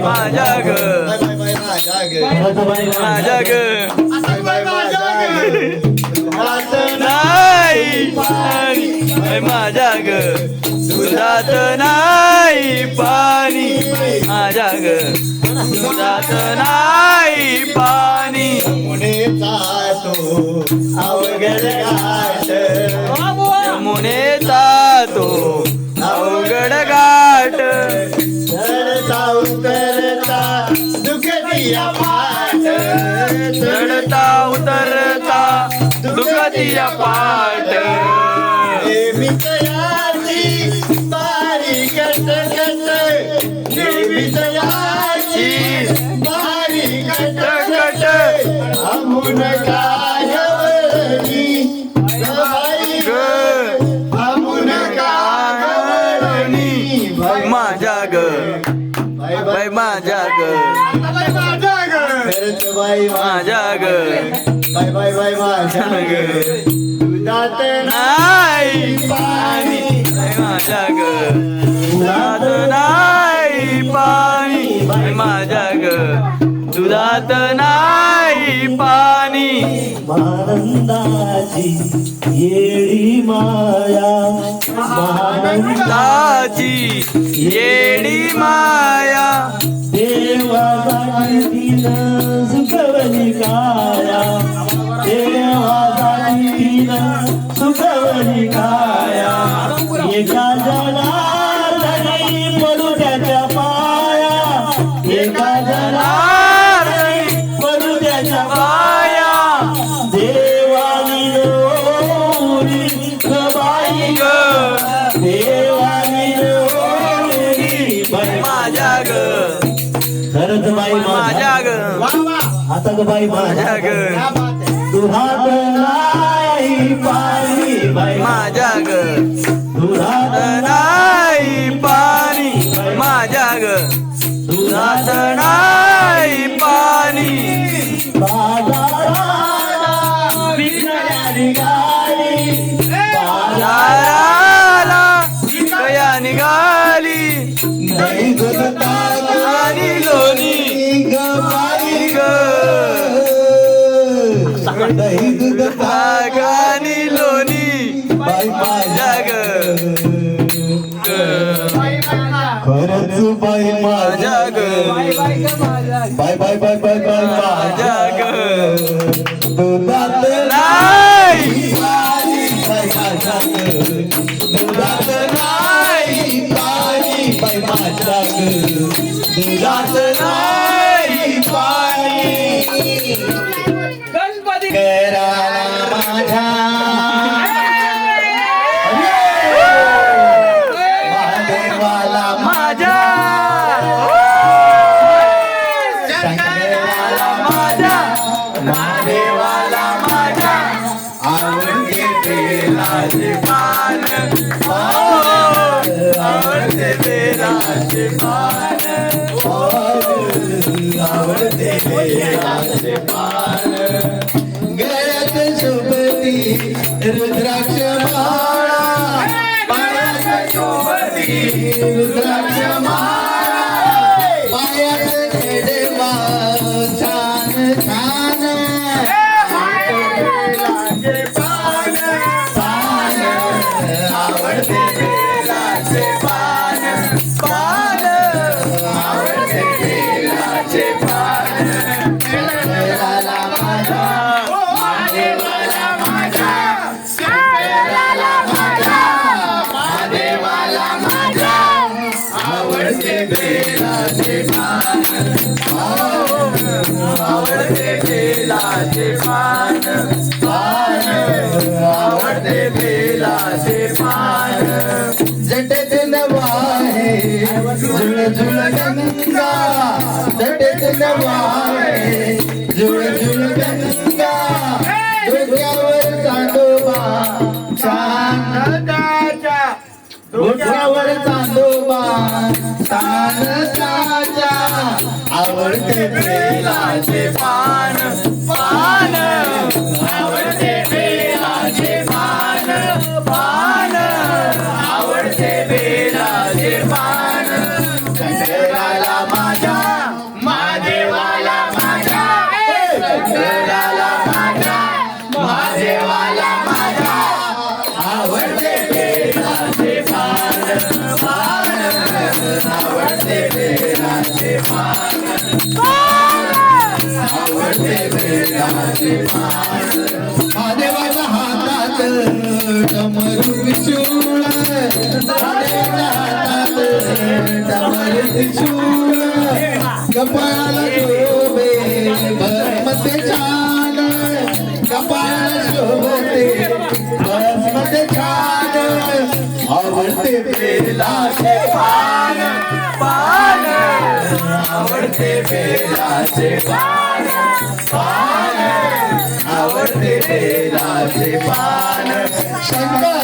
माझ्या ग माझ्या ग नाही पाणी माझ्या ग दुधात नाही पाणी माझ्या ग दुधात नाही पाणी दुखदिया चढता उतरता दुखतिया पाट नेहमी बारी कट कट बारी कट कट कायवली माझ्या ग. माझ्या ग. बाई माझ्या ग. बाय बाय बाय माझ्या ग. दुधात नाही पाणी. माझ्या ग. दुधात नाही पाणी. माझ्या ग. दुधात नाही पाणी. आनंदाची येडी माया. ताची येडी माया. देवा जाणील सुखवली काया देवा जाणील सुखवली काया. एका जनार्दनी पडू त्याच्या पाया एका जनार्दनी पडू त्याच्या पाया. देवानी लोरी ग देवानी लोरी बाई. माझ्या ग. खरंच बाई माझ्या ग. आता ग बाई माझ्या ग. दुधात नाही पाणी बाई. माझ्या ग दुधात नाही पाणी माझ्या ग दुधात नाही पाणी. बाजाराला निघाली. नाही दुधता आणि लोणी. ग बाई ग दही दुधता आणि लोणी बाई माझ्या ग खरंच बाई माझ्या ग बाय बाय बाय बाय बाय माझ्या ग दुधात नाही पाणी बाई दुधात नाही बाई माझ्या ग. दुधात नाही माझ्या. महादेवाला माझ्या. शंकराला माझ्या. महादेवाला माझ्या. आवडते आवडते आवडते Desde आवडते बेलाचे पान पान आवडते बेलाचे पान जटत नवाहे झुळ झुळ गंगा जटेतून नवाहे बेलाचे पान पान आवडते बेलाचे पान पान आवडते बेलाचे पान कंठराला माझ्या महादेवाला माझ्या कंठराला माझ्या. बेलाचे पान आवडते बेलाचे पान महादेवाच्या हातात डमरू महादेवाच्या हातात डमरू कपाळाला शोभे छान कपाळाला शोभते छान आवडते पान आवडते बेलाचे पान. पान आवडते बेलाचे पान. शंकर